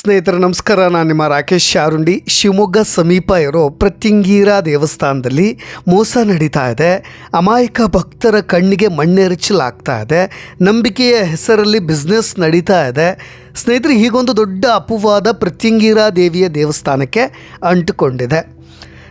ಸ್ನೇಹಿತರೆ, ನಮಸ್ಕಾರ. ನಾನು ನಿಮ್ಮ ರಾಕೇಶ್ ಶಾರುಂಡಿ. ಶಿವಮೊಗ್ಗ ಸಮೀಪ ಇರೋ ಪ್ರತ್ಯಂಗೀರ ದೇವಸ್ಥಾನದಲ್ಲಿ ಮೋಸ ನಡೀತಾ ಇದೆ. ಅಮಾಯಕ ಭಕ್ತರ ಕಣ್ಣಿಗೆ ಮಣ್ಣೆರಚಲಾಗ್ತಾ ಇದೆ. ನಂಬಿಕೆಯ ಹೆಸರಲ್ಲಿ ಬಿಸ್ನೆಸ್ ನಡೀತಾ ಇದೆ. ಸ್ನೇಹಿತರೆ, ಹೀಗೊಂದು ದೊಡ್ಡ ಅಪವಾದ ಪ್ರತ್ಯಂಗೀರ ದೇವಿಯ ದೇವಸ್ಥಾನಕ್ಕೆ ಅಂಟುಕೊಂಡಿದೆ.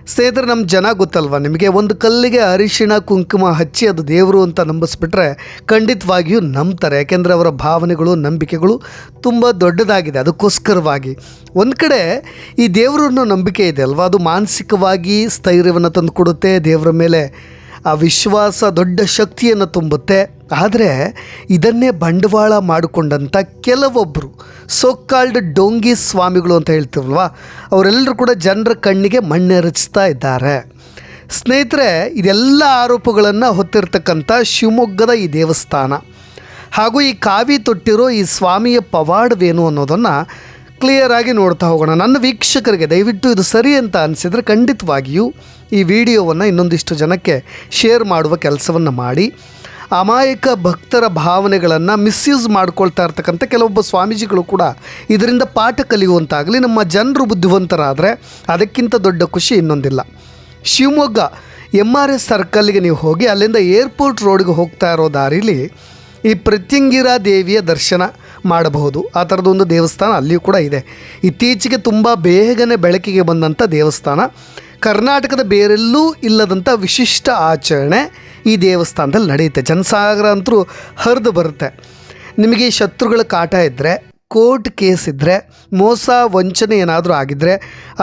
ಸ್ನೇಹಿತರೆ ನಮ್ಮ ಜನ ಗೊತ್ತಲ್ವ? ನಿಮಗೆ ಒಂದು ಕಲ್ಲಿಗೆ ಅರಿಶಿಣ, ಕುಂಕುಮ ಹಚ್ಚಿ ಅದು ದೇವರು ಅಂತ ನಂಬಿಸ್ಬಿಟ್ರೆ ಖಂಡಿತವಾಗಿಯೂ ನಂಬ್ತಾರೆ. ಯಾಕೆಂದರೆ ಅವರ ಭಾವನೆಗಳು, ನಂಬಿಕೆಗಳು ತುಂಬ ದೊಡ್ಡದಾಗಿದೆ ಅದಕ್ಕೋಸ್ಕರವಾಗಿ. ಒಂದು ಕಡೆ ಈ ದೇವರನ್ನು ನಂಬಿಕೆ ಇದೆ ಅಲ್ವಾ? ಅದು ಮಾನಸಿಕವಾಗಿ ಸ್ಥೈರ್ಯವನ್ನು ತಂದುಕೊಡುತ್ತೆ ದೇವರ ಮೇಲೆ. ಆ ವಿಶ್ವಾಸ ದೊಡ್ಡ ಶಕ್ತಿಯನ್ನು ತುಂಬುತ್ತೆ. ಆದರೆ ಇದನ್ನೇ ಬಂಡವಾಳ ಮಾಡಿಕೊಂಡಂಥ ಕೆಲವೊಬ್ಬರು ಸೋಕಾಲ್ಡ್ ಡೋಂಗಿ ಸ್ವಾಮಿಗಳು ಅಂತ ಹೇಳ್ತೀವಲ್ವಾ, ಅವರೆಲ್ಲರೂ ಕೂಡ ಜನರ ಕಣ್ಣಿಗೆ ಮಣ್ಣೆರಚ್ತಾ ಇದ್ದಾರೆ. ಸ್ನೇಹಿತರೆ, ಇದೆಲ್ಲ ಆರೋಪಗಳನ್ನು ಹೊತ್ತಿರತಕ್ಕಂಥ ಶಿವಮೊಗ್ಗದ ಈ ದೇವಸ್ಥಾನ ಹಾಗೂ ಈ ಕಾವಿ ತೊಟ್ಟಿರೋ ಈ ಸ್ವಾಮಿಯ ಪವಾಡವೇನು ಅನ್ನೋದನ್ನು ಕ್ಲಿಯರ್ ಆಗಿ ನೋಡ್ತಾ ಹೋಗೋಣ. ನನ್ನ ವೀಕ್ಷಕರಿಗೆ ದಯವಿಟ್ಟು ಇದು ಸರಿ ಅಂತ ಅನಿಸಿದರೆ ಖಂಡಿತವಾಗಿಯೂ ಈ ವಿಡಿಯೋವನ್ನು ಇನ್ನೊಂದಿಷ್ಟು ಜನಕ್ಕೆ ಶೇರ್ ಮಾಡುವ ಕೆಲಸವನ್ನು ಮಾಡಿ. ಅಮಾಯಕ ಭಕ್ತರ ಭಾವನೆಗಳನ್ನು ಮಿಸ್ಯೂಸ್ ಮಾಡ್ಕೊಳ್ತಾ ಇರ್ತಕ್ಕಂಥ ಕೆಲವೊಬ್ಬ ಸ್ವಾಮೀಜಿಗಳು ಕೂಡ ಇದರಿಂದ ಪಾಠ ಕಲಿಯುವಂತಾಗಲಿ, ನಮ್ಮ ಜನರು ಬುದ್ಧಿವಂತರಾದರೆ ಅದಕ್ಕಿಂತ ದೊಡ್ಡ ಖುಷಿ ಇನ್ನೊಂದಿಲ್ಲ. ಶಿವಮೊಗ್ಗ ಎಂ ಆರ್ ಎಸ್ ಸರ್ಕಲ್ಗೆ ನೀವು ಹೋಗಿ ಅಲ್ಲಿಂದ ಏರ್ಪೋರ್ಟ್ ರೋಡ್ಗೆ ಹೋಗ್ತಾ ಇರೋ ದಾರಿಲಿ ಈ ಪ್ರತ್ಯಂಗಿರಾ ದೇವಿಯ ದರ್ಶನ ಮಾಡಬಹುದು. ಆ ಥರದೊಂದು ದೇವಸ್ಥಾನ ಅಲ್ಲಿಯೂ ಕೂಡ ಇದೆ. ಇತ್ತೀಚೆಗೆ ತುಂಬ ಬೇಗನೆ ಬೆಳಕಿಗೆ ಬಂದಂಥ ದೇವಸ್ಥಾನ. ಕರ್ನಾಟಕದ ಬೇರೆಲ್ಲೂ ಇಲ್ಲದಂಥ ವಿಶಿಷ್ಟ ಆಚರಣೆ ಈ ದೇವಸ್ಥಾನದಲ್ಲಿ ನಡೆಯುತ್ತೆ. ಜನಸಾಗರ ಅಂತರೂ ಹರಿದು ಬರುತ್ತೆ. ನಿಮಗೆ ಶತ್ರುಗಳ ಕಾಟ ಇದ್ದರೆ ಕೋರ್ಟ್ ಕೇಸ್ ಇದ್ದರೆ ಮೋಸ, ವಂಚನೆ ಏನಾದರೂ ಆಗಿದ್ದರೆ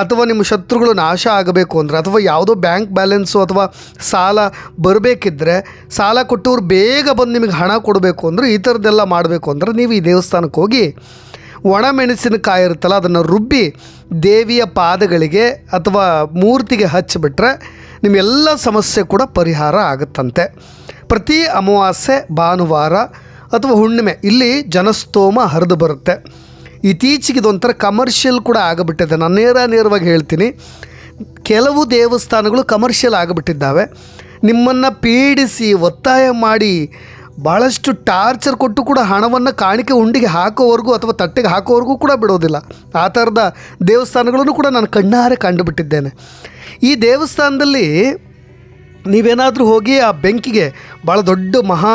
ಅಥವಾ ನಿಮ್ಮ ಶತ್ರುಗಳು ನಾಶ ಆಗಬೇಕು ಅಂದರೆ, ಅಥವಾ ಯಾವುದೋ ಬ್ಯಾಂಕ್ ಬ್ಯಾಲೆನ್ಸು ಅಥವಾ ಸಾಲ ಬರಬೇಕಿದ್ದರೆ ಸಾಲ ಕೊಟ್ಟವ್ರು ಬೇಗ ಬಂದು ನಿಮಗೆ ಹಣ ಕೊಡಬೇಕು ಅಂದರೆ ಈ ಥರದ್ದೆಲ್ಲ ಮಾಡಬೇಕು ಅಂದರೆ ನೀವು ಈ ದೇವಸ್ಥಾನಕ್ಕೆ ಹೋಗಿ ಒಣ ಮೆಣಸಿನಕಾಯಿ ಇರುತ್ತಲ್ಲ, ಅದನ್ನು ರುಬ್ಬಿ ದೇವಿಯ ಪಾದಗಳಿಗೆ ಅಥವಾ ಮೂರ್ತಿಗೆ ಹಚ್ಚಿಬಿಟ್ರೆ ನಿಮ್ಮೆಲ್ಲ ಸಮಸ್ಯೆ ಕೂಡ ಪರಿಹಾರ ಆಗುತ್ತಂತೆ. ಪ್ರತಿ ಅಮಾವಾಸ್ಯೆ, ಭಾನುವಾರ ಅಥವಾ ಹುಣ್ಣಿಮೆ, ಇಲ್ಲಿ ಜನಸ್ತೋಮ ಹರಿದು ಬರುತ್ತೆ. ಇತ್ತೀಚೆಗೆ ಇದೊಂಥರ ಕಮರ್ಷಿಯಲ್ ಕೂಡ ಆಗಿಬಿಟ್ಟಿದೆ. ನಾನು ನೇರ ನೇರವಾಗಿ ಹೇಳ್ತೀನಿ. ಕೆಲವು ದೇವಸ್ಥಾನಗಳು ಕಮರ್ಷಿಯಲ್ ಆಗಿಬಿಟ್ಟಿದ್ದಾವೆ. ನಿಮ್ಮನ್ನು ಪೀಡಿಸಿ, ಒತ್ತಾಯ ಮಾಡಿ ಭಾಳಷ್ಟು ಟಾರ್ಚರ್ ಕೊಟ್ಟು ಕೂಡ ಹಣವನ್ನು ಕಾಣಿಕೆ ಉಂಡಿಗೆ ಹಾಕೋವರೆಗೂ ಅಥವಾ ತಟ್ಟೆಗೆ ಹಾಕೋವರೆಗೂ ಕೂಡ ಬಿಡೋದಿಲ್ಲ. ಆ ಥರದ ದೇವಸ್ಥಾನಗಳನ್ನು ಕೂಡ ನಾನು ಕಣ್ಣಾರೆ ಕಂಡುಬಿಟ್ಟಿದ್ದೇನೆ. ಈ ದೇವಸ್ಥಾನದಲ್ಲಿ ನೀವೇನಾದರೂ ಹೋಗಿ ಆ ಬೆಂಕಿಗೆ ಭಾಳ ದೊಡ್ಡ ಮಹಾ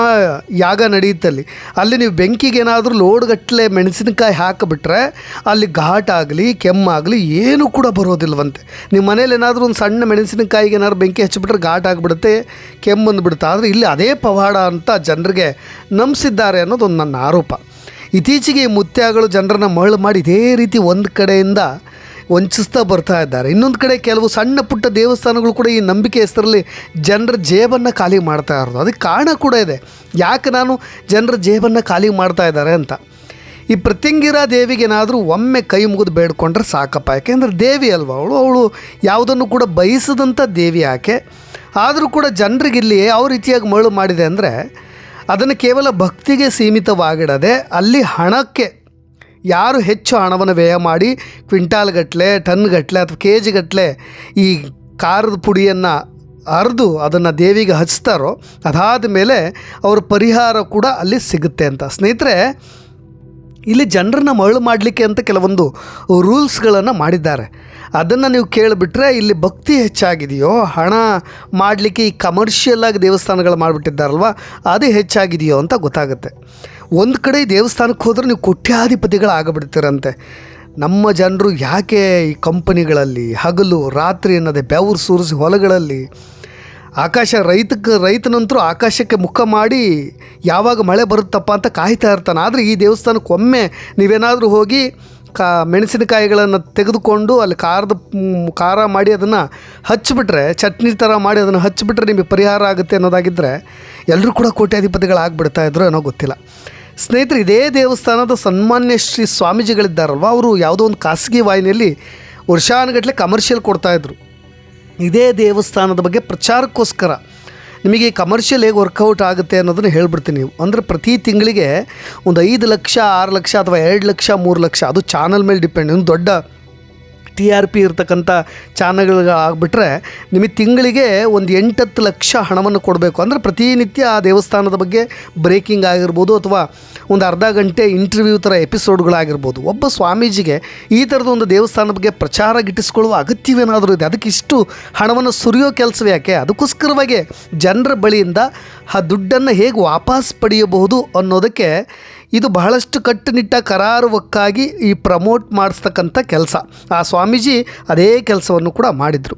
ಯಾಗ ನಡೆಯುತ್ತಲ್ಲಿ ಅಲ್ಲಿ. ನೀವು ಬೆಂಕಿಗೆ ಏನಾದರೂ ಲೋಡ್ಗಟ್ಟಲೆ ಮೆಣಸಿನಕಾಯಿ ಹಾಕಿಬಿಟ್ರೆ ಅಲ್ಲಿ ಘಾಟ್ ಆಗಲಿ ಕೆಮ್ಮಾಗಲಿ ಏನೂ ಕೂಡ ಬರೋದಿಲ್ವಂತೆ. ನಿಮ್ಮ ಮನೇಲಿ ಏನಾದರೂ ಒಂದು ಸಣ್ಣ ಮೆಣಸಿನಕಾಯಿಗೆ ಏನಾದ್ರು ಬೆಂಕಿ ಹಚ್ಚಿಬಿಟ್ರೆ ಘಾಟ್ ಆಗಿಬಿಡುತ್ತೆ, ಕೆಮ್ಮು ಅಂದ್ಬಿಡುತ್ತೆ. ಆದರೆ ಇಲ್ಲಿ ಅದೇ ಪವಾಡ ಅಂತ ಜನರಿಗೆ ನಂಬಿಸಿದ್ದಾರೆ ಅನ್ನೋದೊಂದು ನನ್ನ ಆರೋಪ. ಇತ್ತೀಚೆಗೆ ಈ ಮುತ್ಯಾಗಳು ಜನರನ್ನು ಮರಳು ಮಾಡಿ ಇದೇ ರೀತಿ ಒಂದು ಕಡೆಯಿಂದ ವಂಚಿಸ್ತಾ ಬರ್ತಾ ಇದ್ದಾರೆ. ಇನ್ನೊಂದು ಕಡೆ ಕೆಲವು ಸಣ್ಣ ಪುಟ್ಟ ದೇವಸ್ಥಾನಗಳು ಕೂಡ ಈ ನಂಬಿಕೆ ಹೆಸರಲ್ಲಿ ಜನರ ಜೇಬನ್ನು ಖಾಲಿ ಮಾಡ್ತಾ ಇರೋದು. ಅದಕ್ಕೆ ಕಾರಣ ಕೂಡ ಇದೆ. ಯಾಕೆ ನಾನು ಜನರ ಜೇಬನ್ನು ಖಾಲಿ ಮಾಡ್ತಾ ಇದ್ದಾರೆ ಅಂತ? ಈ ಪ್ರತ್ಯಂಗಿರ ದೇವಿಗೇನಾದರೂ ಒಮ್ಮೆ ಕೈ ಮುಗಿದು ಬೇಡ್ಕೊಂಡ್ರೆ ಸಾಕಪ್ಪ. ಯಾಕೆಂದರೆ ದೇವಿ ಅಲ್ವಾ ಅವಳು? ಅವಳು ಯಾವುದನ್ನು ಕೂಡ ಬಯಸದಂಥ ದೇವಿ ಆಕೆ ಆದರೂ ಕೂಡ ಜನರಿಗಿಲ್ಲಿ ಯಾವ ರೀತಿಯಾಗಿ ಮರಳು ಮಾಡಿದೆ ಅಂದರೆ ಅದನ್ನು ಕೇವಲ ಭಕ್ತಿಗೆ ಸೀಮಿತವಾಗಿಡದೆ ಅಲ್ಲಿ ಹಣಕ್ಕೆ ಯಾರು ಹೆಚ್ಚು ಹಣವನ್ನು ವ್ಯಯ ಮಾಡಿ ಕ್ವಿಂಟಾಲ್ ಗಟ್ಟಲೆ ಟನ್ ಗಟ್ಟಲೆ ಅಥವಾ ಕೆ ಜಿ ಗಟ್ಟಲೆ ಈ ಖಾರದ ಪುಡಿಯನ್ನು ಅರೆದು ಅದನ್ನು ದೇವಿಗೆ ಹಚ್ತಾರೋ, ಅದಾದ ಮೇಲೆ ಅವ್ರ ಪರಿಹಾರ ಕೂಡ ಅಲ್ಲಿ ಸಿಗುತ್ತೆ ಅಂತ. ಸ್ನೇಹಿತರೆ, ಇಲ್ಲಿ ಜನರನ್ನ ಮರಳು ಮಾಡಲಿಕ್ಕೆ ಅಂತ ಕೆಲವೊಂದು ರೂಲ್ಸ್ಗಳನ್ನು ಮಾಡಿದ್ದಾರೆ. ಅದನ್ನು ನೀವು ಕೇಳಿಬಿಟ್ರೆ ಇಲ್ಲಿ ಭಕ್ತಿ ಹೆಚ್ಚಾಗಿದೆಯೋ, ಹಣ ಮಾಡಲಿಕ್ಕೆ ಈ ಕಮರ್ಷಿಯಲ್ ಆಗಿ ದೇವಸ್ಥಾನಗಳು ಮಾಡಿಬಿಟ್ಟಿದ್ದಾರಲ್ವ, ಅದು ಹೆಚ್ಚಾಗಿದೆಯೋ ಅಂತ ಗೊತ್ತಾಗುತ್ತೆ. ಒಂದು ಕಡೆ ದೇವಸ್ಥಾನಕ್ಕೆ ಹೋದ್ರೆ ನೀವು ಕೋಟ್ಯಾಧಿಪತಿಗಳಾಗಬಿಡ್ತೀರಂತೆ. ನಮ್ಮ ಜನರು ಯಾಕೆ ಈ ಕಂಪನಿಗಳಲ್ಲಿ ಹಗಲು, ರಾತ್ರಿ ಅನ್ನೋದೇ ಬೆವರು ಸುರಿಸಿ ಹೊಲಗಳಲ್ಲಿ ಆಕಾಶ ರೈತಕ್ಕೆ, ರೈತನಂತರೂ ಆಕಾಶಕ್ಕೆ ಮುಖ ಮಾಡಿ ಯಾವಾಗ ಮಳೆ ಬರುತ್ತಪ್ಪ ಅಂತ ಕಾಯ್ತಾ ಇರ್ತಾನೆ. ಆದರೆ ಈ ದೇವಸ್ಥಾನಕ್ಕೆ ಒಮ್ಮೆ ನೀವೇನಾದರೂ ಹೋಗಿ ಕಾ, ಮೆಣಸಿನಕಾಯಿಗಳನ್ನು ತೆಗೆದುಕೊಂಡು ಅಲ್ಲಿ ಖಾರದ ಖಾರ ಮಾಡಿ ಅದನ್ನು ಹಚ್ಚಿಬಿಟ್ರೆ, ಚಟ್ನಿ ಥರ ಮಾಡಿ ಅದನ್ನು ಹಚ್ಚಿಬಿಟ್ರೆ ನಿಮಗೆ ಪರಿಹಾರ ಆಗುತ್ತೆ ಅನ್ನೋದಾಗಿದ್ದರೆ ಎಲ್ಲರೂ ಕೂಡ ಕೋಟ್ಯಾಧಿಪತಿಗಳಾಗ್ಬಿಡ್ತಾ ಇದ್ರು ಏನೋ ಗೊತ್ತಿಲ್ಲ. ಸ್ನೇಹಿತರೆ, ಇದೇ ದೇವಸ್ಥಾನದ ಸನ್ಮಾನ್ಯ ಶ್ರೀ ಸ್ವಾಮೀಜಿಗಳಿದ್ದಾರಲ್ವ? ಅವರು ಯಾವುದೋ ಒಂದು ಖಾಸಗಿ ವಾಹಿನಿಯಲ್ಲಿ ವರ್ಷಾನುಗಟ್ಟಲೆ ಕಮರ್ಷಿಯಲ್ ಕೊಡ್ತಾಯಿದ್ರು ಇದೇ ದೇವಸ್ಥಾನದ ಬಗ್ಗೆ ಪ್ರಚಾರಕ್ಕೋಸ್ಕರ ನಿಮಗೆ ಕಮರ್ಷಿಯಲ್ ಹೇಗೆ ವರ್ಕೌಟ್ ಆಗುತ್ತೆ ಅನ್ನೋದನ್ನು ಹೇಳ್ಬಿಡ್ತೀನಿ ಅಂದರೆ ಪ್ರತಿ ತಿಂಗಳಿಗೆ ಒಂದು ಐದು ಲಕ್ಷ, ಆರು ಲಕ್ಷ ಅಥವಾ ಎರಡು ಲಕ್ಷ, ಮೂರು ಲಕ್ಷ, ಅದು ಚಾನಲ್ ಮೇಲೆ ಡಿಪೆಂಡ್, ಒಂದು ದೊಡ್ಡ ಟಿ ಆರ್ ಪಿ ಇರ್ತಕ್ಕಂಥ ಚಾನಲ್ಗಳಿಗೆ ಆಗಿಬಿಟ್ರೆ ನಿಮಗೆ ತಿಂಗಳಿಗೆ ಒಂದು ಎಂಟತ್ತು ಲಕ್ಷ ಹಣವನ್ನು ಕೊಡಬೇಕು. ಅಂದರೆ ಪ್ರತಿನಿತ್ಯ ಆ ದೇವಸ್ಥಾನದ ಬಗ್ಗೆ ಬ್ರೇಕಿಂಗ್ ಆಗಿರ್ಬೋದು ಅಥವಾ ಒಂದು ಅರ್ಧ ಗಂಟೆ ಇಂಟರ್ವ್ಯೂ ಥರ ಎಪಿಸೋಡ್ಗಳಾಗಿರ್ಬೋದು ಒಬ್ಬ ಸ್ವಾಮೀಜಿಗೆ ಈ ಥರದ ಒಂದು ದೇವಸ್ಥಾನದ ಬಗ್ಗೆ ಪ್ರಚಾರ ಗಿಟ್ಟಿಸ್ಕೊಳ್ಳುವ ಅಗತ್ಯವೇನಾದರೂ ಇದೆ? ಅದಕ್ಕೆ ಇಷ್ಟು ಹಣವನ್ನು ಸುರಿಯೋ ಕೆಲಸವೇ ಯಾಕೆ? ಅದಕ್ಕೋಸ್ಕರವಾಗಿ ಜನರ ಬಳಿಯಿಂದ ಆ ದುಡ್ಡನ್ನು ಹೇಗೆ ವಾಪಸ್ ಪಡೆಯಬಹುದು ಅನ್ನೋದಕ್ಕೆ ಇದು ಬಹಳಷ್ಟು ಕಟ್ಟುನಿಟ್ಟ ಕರಾರುವಕ್ಕಾಗಿ ಈ ಪ್ರಮೋಟ್ ಮಾಡಿಸ್ತಕ್ಕಂಥ ಕೆಲಸ. ಆ ಸ್ವಾಮೀಜಿ ಅದೇ ಕೆಲಸವನ್ನು ಕೂಡ ಮಾಡಿದರು.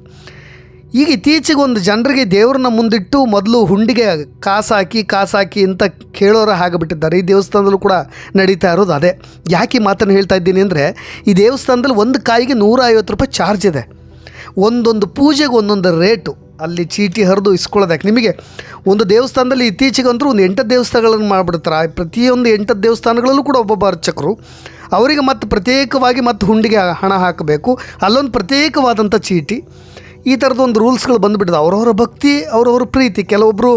ಈಗ ಇತ್ತೀಚೆಗೆ ಒಂದು ಜನರಿಗೆ ದೇವ್ರನ್ನ ಮುಂದಿಟ್ಟು ಮೊದಲು ಹುಂಡಿಗೆ ಕಾಸಾಕಿ ಕಾಸಾಕಿ ಅಂತ ಕೇಳೋರ ಆಗಿಬಿಟ್ಟಿದ್ದಾರೆ ಈ ದೇವಸ್ಥಾನದಲ್ಲೂ ಕೂಡ ನಡೀತಾ ಇರೋದು ಅದೇ. ಯಾಕೆ ಮಾತನ್ನು ಹೇಳ್ತಾ ಇದ್ದೀನಿ ಅಂದರೆ, ಈ ದೇವಸ್ಥಾನದಲ್ಲಿ ಒಂದು ಕಾಯಿಗೆ ನೂರ ರೂಪಾಯಿ ಚಾರ್ಜ್ ಇದೆ. ಒಂದೊಂದು ಪೂಜೆಗೆ ಒಂದೊಂದು ರೇಟು. ಅಲ್ಲಿ ಚೀಟಿ ಹರಿದು ಇಸ್ಕೊಳ್ಳೋದಕ್ಕೆ ನಿಮಗೆ ಒಂದು ದೇವಸ್ಥಾನದಲ್ಲಿ ಇತ್ತೀಚೆಗೆ ಅಂದರೂ ಒಂದು ಎಂಟು ದೇವಸ್ಥಾನಗಳನ್ನು ಮಾಡಿಬಿಡ್ತಾರೆ. ಪ್ರತಿಯೊಂದು ಎಂಟು ದೇವಸ್ಥಾನಗಳಲ್ಲೂ ಕೂಡ ಒಬ್ಬೊಬ್ಬ ಅರ್ಚಕರು ಅವರಿಗೆ ಮತ್ತು ಪ್ರತ್ಯೇಕವಾಗಿ ಮತ್ತು ಹುಂಡಿಗೆ ಹಣ ಹಾಕಬೇಕು. ಅಲ್ಲೊಂದು ಪ್ರತ್ಯೇಕವಾದಂಥ ಚೀಟಿ. ಈ ಥರದ ಒಂದು ರೂಲ್ಸ್ಗಳು ಬಂದುಬಿಟ್ಟಿದೆ ಅವರವರ ಭಕ್ತಿ, ಅವರವರ ಪ್ರೀತಿ. ಕೆಲವೊಬ್ಬರು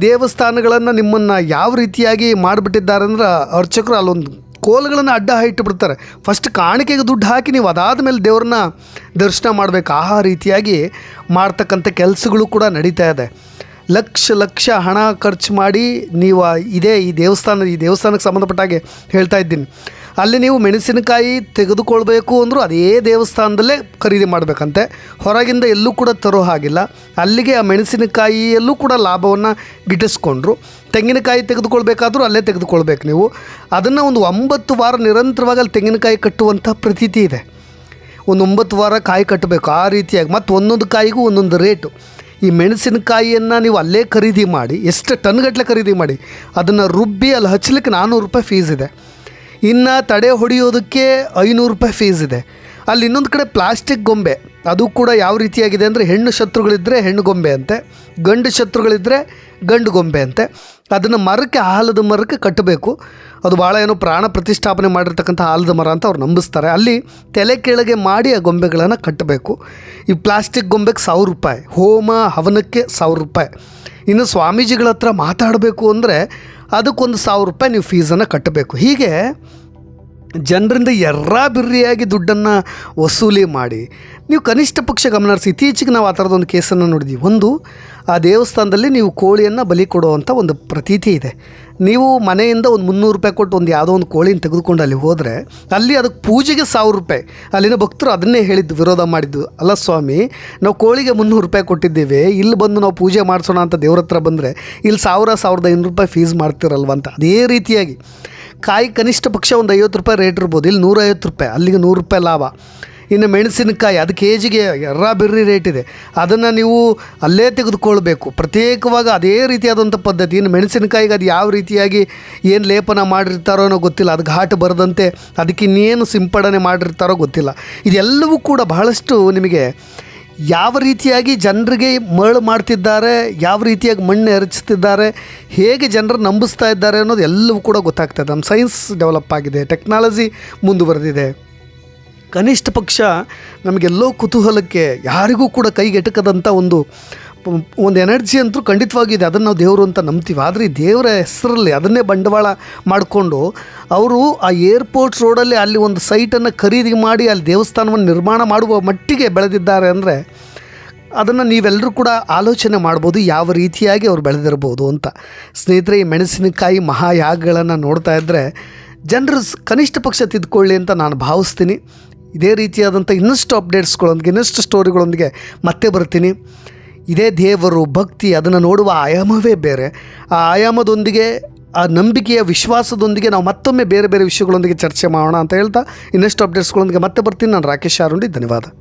ದೇವಸ್ಥಾನಗಳನ್ನು ನಿಮ್ಮನ್ನು ಯಾವ ರೀತಿಯಾಗಿ ಮಾಡಿಬಿಟ್ಟಿದ್ದಾರೆ ಅಂದ್ರೆ ಅರ್ಚಕರು ಅಲ್ಲೊಂದು ಕೋಲುಗಳನ್ನು ಅಡ್ಡ ಇಟ್ಟುಬಿಡ್ತಾರೆ. ಫಸ್ಟ್ ಕಾಣಿಕೆಗೆ ದುಡ್ಡು ಹಾಕಿ ನೀವು ಅದಾದ ಮೇಲೆ ದೇವ್ರನ್ನ ದರ್ಶನ ಮಾಡಬೇಕು. ಆ ರೀತಿಯಾಗಿ ಮಾಡ್ತಕ್ಕಂಥ ಕೆಲಸಗಳು ಕೂಡ ನಡೀತಾ ಇದೆ. ಲಕ್ಷ ಲಕ್ಷ ಹಣ ಖರ್ಚು ಮಾಡಿ ನೀವು ಇದೇ ಈ ದೇವಸ್ಥಾನ, ಈ ದೇವಸ್ಥಾನಕ್ಕೆ ಸಂಬಂಧಪಟ್ಟ ಹಾಗೆ ಹೇಳ್ತಾ ಇದ್ದೀನಿ. ಅಲ್ಲಿ ನೀವು ಮೆಣಸಿನಕಾಯಿ ತೆಗೆದುಕೊಳ್ಬೇಕು ಅಂದರೂ ಅದೇ ದೇವಸ್ಥಾನದಲ್ಲೇ ಖರೀದಿ ಮಾಡಬೇಕಂತೆ. ಹೊರಗಿಂದ ಎಲ್ಲೂ ಕೂಡ ತರೋ ಹಾಗಿಲ್ಲ. ಅಲ್ಲಿಗೆ ಆ ಮೆಣಸಿನಕಾಯಿಯಲ್ಲೂ ಕೂಡ ಲಾಭವನ್ನು ಗಿಟ್ಟಿಸ್ಕೊಂಡ್ರು. ತೆಂಗಿನಕಾಯಿ ತೆಗೆದುಕೊಳ್ಬೇಕಾದ್ರೂ ಅಲ್ಲೇ ತೆಗೆದುಕೊಳ್ಬೇಕು ನೀವು. ಅದನ್ನು ಒಂದು ಒಂಬತ್ತು ವಾರ ನಿರಂತರವಾಗಿ ಅಲ್ಲಿ ತೆಂಗಿನಕಾಯಿ ಕಟ್ಟುವಂಥ ಪ್ರತೀತಿ ಇದೆ. ಒಂದು ಒಂಬತ್ತು ವಾರ ಕಾಯಿ ಕಟ್ಟಬೇಕು ಆ ರೀತಿಯಾಗಿ. ಮತ್ತು ಒಂದೊಂದು ಕಾಯಿಗೂ ಒಂದೊಂದು ರೇಟು. ಈ ಮೆಣಸಿನಕಾಯಿಯನ್ನು ನೀವು ಅಲ್ಲೇ ಖರೀದಿ ಮಾಡಿ, ಎಷ್ಟು ಟನ್ಗಟ್ಟಲೆ ಖರೀದಿ ಮಾಡಿ, ಅದನ್ನು ರುಬ್ಬಿ ಅಲ್ಲಿ ಹಚ್ಚಲಿಕ್ಕೆ ನಾನ್ನೂರು ರೂಪಾಯಿ ಫೀಸ್ ಇದೆ. ಇನ್ನು ತಡೆ ಹೊಡೆಯೋದಕ್ಕೆ ಐನೂರು ರೂಪಾಯಿ ಫೀಸ್ ಇದೆ. ಅಲ್ಲಿ ಇನ್ನೊಂದು ಕಡೆ ಪ್ಲಾಸ್ಟಿಕ್ ಗೊಂಬೆ. ಅದು ಕೂಡ ಯಾವ ರೀತಿಯಾಗಿದೆ ಅಂದರೆ ಹೆಣ್ಣು ಶತ್ರುಗಳಿದ್ದರೆ ಹೆಣ್ಣು ಗೊಂಬೆ ಅಂತೆ, ಗಂಡು ಶತ್ರುಗಳಿದ್ದರೆ ಗಂಡು ಗೊಂಬೆ ಅಂತೆ. ಅದನ್ನು ಮರಕ್ಕೆ ಆಲದ ಮರಕ್ಕೆ ಕಟ್ಟಬೇಕು. ಅದು ಭಾಳ ಏನೋ ಪ್ರಾಣ ಪ್ರತಿಷ್ಠಾಪನೆ ಮಾಡಿರ್ತಕ್ಕಂಥ ಆಲದ ಮರ ಅಂತ ಅವ್ರು ನಂಬಿಸ್ತಾರೆ. ಅಲ್ಲಿ ತಲೆ ಕೆಳಗೆ ಮಾಡಿ ಆ ಗೊಂಬೆಗಳನ್ನು ಕಟ್ಟಬೇಕು. ಈ ಪ್ಲಾಸ್ಟಿಕ್ ಗೊಂಬೆಗೆ ಸಾವಿರ ರೂಪಾಯಿ, ಹೋಮ ಹವನಕ್ಕೆ ಸಾವಿರ ರೂಪಾಯಿ. ಇನ್ನು ಸ್ವಾಮೀಜಿಗಳ ಹತ್ರ ಮಾತಾಡಬೇಕು ಅಂದರೆ ಅದಕ್ಕೊಂದು ಸಾವಿರ ರೂಪಾಯಿ ನೀವು ಫೀಸನ್ನು ಕಟ್ಟಬೇಕು. ಹೀಗೆ ಜನರಿಂದ ಎರ್ರಾ ಬಿರಿಯಾಗಿ ದುಡ್ಡನ್ನು ವಸೂಲಿ ಮಾಡಿ. ನೀವು ಕನಿಷ್ಠ ಪಕ್ಷ ಗಮನ ಹರಿಸಿ ಇತ್ತೀಚೆಗೆ ನಾವು ಆ ಥರದ ಒಂದು ಕೇಸನ್ನು ನೋಡಿದ್ವಿ. ಒಂದು, ಆ ದೇವಸ್ಥಾನದಲ್ಲಿ ನೀವು ಕೋಳಿಯನ್ನು ಬಲಿ ಕೊಡುವಂಥ ಒಂದು ಪ್ರತೀತಿ ಇದೆ. ನೀವು ಮನೆಯಿಂದ ಒಂದು ಮುನ್ನೂರು ರೂಪಾಯಿ ಕೊಟ್ಟು ಒಂದು ಯಾವುದೋ ಒಂದು ಕೋಳಿನ ತೆಗೆದುಕೊಂಡು ಅಲ್ಲಿ ಹೋದರೆ, ಅಲ್ಲಿ ಅದಕ್ಕೆ ಪೂಜೆಗೆ ಸಾವಿರ ರೂಪಾಯಿ. ಅಲ್ಲಿನ ಭಕ್ತರು ಅದನ್ನೇ ಹೇಳಿದ್ದು, ವಿರೋಧ ಮಾಡಿದ್ದು. ಅಲ್ಲ ಸ್ವಾಮಿ, ನಾವು ಕೋಳಿಗೆ ಮುನ್ನೂರು ರೂಪಾಯಿ ಕೊಟ್ಟಿದ್ದೇವೆ. ಇಲ್ಲಿ ಬಂದು ನಾವು ಪೂಜೆ ಮಾಡಿಸೋಣ ಅಂತ ದೇವ್ರ ಹತ್ರ ಬಂದರೆ, ಇಲ್ಲಿ ಸಾವಿರ, ಸಾವಿರದ ಐನೂರು ರೂಪಾಯಿ ಫೀಸ್ ಮಾಡ್ತಿರಲ್ವ ಅಂತ ಅದೇ ರೀತಿಯಾಗಿ ಕಾಯಿ ಕನಿಷ್ಠ ಪಕ್ಷ ಒಂದು ಐವತ್ತು ರೂಪಾಯಿ ರೇಟ್ ಇರ್ಬೋದು. ಇಲ್ಲಿ ನೂರೈವತ್ತು ರೂಪಾಯಿ, ಅಲ್ಲಿಗೆ ನೂರು ರೂಪಾಯಿ ಲಾಭ. ಇನ್ನು ಮೆಣಸಿನಕಾಯಿ, ಅದು ಕೆ ಜಿಗೆ ಎರ್ರ ಬಿರ್ರಿ ರೇಟ್ ಇದೆ. ಅದನ್ನು ನೀವು ಅಲ್ಲೇ ತೆಗೆದುಕೊಳ್ಬೇಕು. ಪ್ರತ್ಯೇಕವಾಗಿ ಅದೇ ರೀತಿಯಾದಂಥ ಪದ್ಧತಿ. ಇನ್ನು ಮೆಣಸಿನಕಾಯಿಗೆ ಅದು ಯಾವ ರೀತಿಯಾಗಿ ಏನು ಲೇಪನ ಮಾಡಿರ್ತಾರೋ ಅನ್ನೋ ಗೊತ್ತಿಲ್ಲ. ಅದು ಘಾಟು ಬರದಂತೆ, ಅದಕ್ಕೆ ಇನ್ನೇನು ಸಿಂಪಡಣೆ ಮಾಡಿರ್ತಾರೋ ಗೊತ್ತಿಲ್ಲ. ಇದೆಲ್ಲವೂ ಕೂಡ ಬಹಳಷ್ಟು ನಿಮಗೆ ಯಾವ ರೀತಿಯಾಗಿ ಜನರಿಗೆ ಮರಳು ಮಾಡ್ತಿದ್ದಾರೆ, ಯಾವ ರೀತಿಯಾಗಿ ಮಣ್ಣು ಎರಚುತ್ತಿದ್ದಾರೆ ಹೇಗೆ ಜನರು ನಂಬಿಸ್ತಾ ಇದ್ದಾರೆ ಅನ್ನೋದು ಎಲ್ಲವೂ ಕೂಡ ಗೊತ್ತಾಗ್ತದೆ ನಮ್ಮ ಸೈನ್ಸ್ ಡೆವಲಪ್ ಆಗಿದೆ, ಟೆಕ್ನಾಲಜಿ ಮುಂದುವರೆದಿದೆ. ಕನಿಷ್ಠ ಪಕ್ಷ ನಮಗೆಲ್ಲೋ ಕುತೂಹಲಕ್ಕೆ ಯಾರಿಗೂ ಕೂಡ ಕೈಗೆಟಕದಂಥ ಒಂದು ಒಂದು ಎನರ್ಜಿ ಅಂತೂ ಖಂಡಿತವಾಗಿದೆ, ಅದನ್ನು ನಾವು ದೇವರು ಅಂತ ನಂಬ್ತೀವಿ. ಆದರೆ ಈ ದೇವರ ಹೆಸರಲ್ಲಿ ಅದನ್ನೇ ಬಂಡವಾಳ ಮಾಡಿಕೊಂಡು ಅವರು ಆ ಏರ್ಪೋರ್ಟ್ ರೋಡಲ್ಲಿ ಅಲ್ಲಿ ಒಂದು ಸೈಟನ್ನು ಖರೀದಿ ಮಾಡಿ ಅಲ್ಲಿ ದೇವಸ್ಥಾನವನ್ನು ನಿರ್ಮಾಣ ಮಾಡುವ ಮಟ್ಟಿಗೆ ಬೆಳೆದಿದ್ದಾರೆ ಅಂದರೆ ಅದನ್ನು ನೀವೆಲ್ಲರೂ ಕೂಡ ಆಲೋಚನೆ ಮಾಡ್ಬೋದು, ಯಾವ ರೀತಿಯಾಗಿ ಅವ್ರು ಬೆಳೆದಿರ್ಬೋದು ಅಂತ. ಸ್ನೇಹಿತರೆ, ಈ ಮೆಣಸಿನಕಾಯಿ ಮಹಾಯಾಗಗಳನ್ನು ನೋಡ್ತಾ ಇದ್ದರೆ ಜನರು ಕನಿಷ್ಠ ಪಕ್ಷ ತಿದ್ಕೊಳ್ಳಿ ಅಂತ ನಾನು ಭಾವಿಸ್ತೀನಿ. ಇದೇ ರೀತಿಯಾದಂಥ ಇನ್ನಷ್ಟು ಅಪ್ಡೇಟ್ಸ್ಗಳೊಂದಿಗೆ ಇನ್ನಷ್ಟು ಸ್ಟೋರಿಗಳೊಂದಿಗೆ ಮತ್ತೆ ಬರ್ತೀನಿ. ಇದೇ ದೇವರು ಭಕ್ತಿ, ಅದನ್ನು ನೋಡುವ ಆಯಾಮವೇ ಬೇರೆ. ಆ ಆಯಾಮದೊಂದಿಗೆ, ಆ ನಂಬಿಕೆಯ ವಿಶ್ವಾಸದೊಂದಿಗೆ ನಾವು ಮತ್ತೊಮ್ಮೆ ಬೇರೆ ಬೇರೆ ವಿಷಯಗಳೊಂದಿಗೆ ಚರ್ಚೆ ಮಾಡೋಣ ಅಂತ ಹೇಳ್ತಾ ಇನ್ನಷ್ಟು ಅಪ್ಡೇಟ್ಸ್ಗಳೊಂದಿಗೆ ಮತ್ತೆ ಬರ್ತೀನಿ. ನಾನು ರಾಕೇಶ್ ಆರುಂಡಿ ಧನ್ಯವಾದ.